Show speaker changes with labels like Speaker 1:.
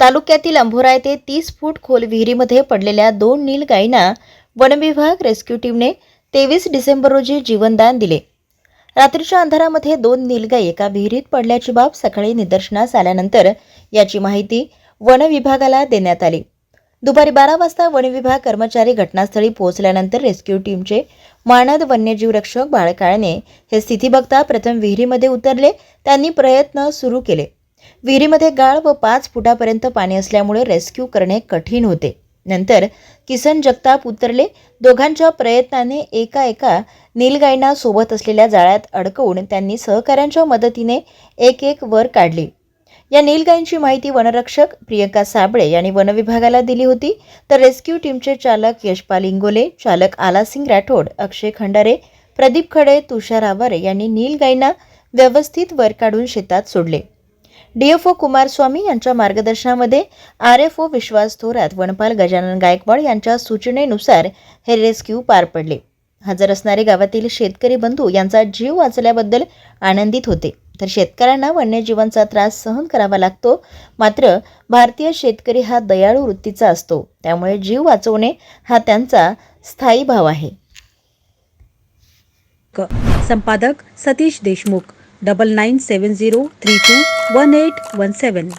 Speaker 1: तालुक्यातील अंभोरा येथे तीस फूट खोल विहिरीमध्ये पडलेल्या दोन नील गायींना वनविभाग रेस्क्यू टीमने तेवीस डिसेंबर रोजी जीवनदान दिले. रात्रीच्या अंधारामध्ये दोन नीलगाई एका विहिरीत पडल्याची बाब सकाळी निदर्शनास आल्यानंतर याची माहिती वनविभागाला देण्यात आली. दुपारी बारा वाजता वनविभाग कर्मचारी घटनास्थळी पोहोचल्यानंतर रेस्क्यू टीमचे मानद वन्यजीव रक्षक बाळकाळने हे स्थिती बघता प्रथम विहिरीमध्ये उतरले. त्यांनी प्रयत्न सुरू केले. विहिरीमध्ये गाळ व पाच फुटापर्यंत पाणी असल्यामुळे रेस्क्यू करणे कठीण होते. नंतर किसन जगताप उतरले. दोघांच्या प्रयत्नाने एका एका नीलगायींना सोबत असलेल्या जाळ्यात अडकवून त्यांनी सहकाऱ्यांच्या मदतीने एक एक वर काढली. या नीलगायींची माहिती वनरक्षक प्रियंका साबळे यांनी वनविभागाला दिली होती. तर रेस्क्यू टीमचे चालक यशपाल इंगोले चालक आलासिंग राठोड अक्षय खंडारे प्रदीप खडे तुषार आवारे यांनी नीलगायींना व्यवस्थित वर काढून शेतात सोडले. डीएफओ कुमारस्वामी यांच्या मार्गदर्शनामध्ये R F O Vishwas Thorat वनपाल गजानन गायकवाड यांच्या सूचनेनुसार हे रेस्क्यू पार पडले. हजर असणारे गावातील शेतकरी बंधू यांचा जीव वाचल्याबद्दल आनंदित होते. तर शेतकऱ्यांना वन्यजीवांचा त्रास सहन करावा लागतो मात्र भारतीय शेतकरी हा दयाळू वृत्तीचा असतो. त्यामुळे जीव वाचवणे हा त्यांचा स्थायी भाव आहे.
Speaker 2: क- संपादक सतीश देशमुख. 9970321817.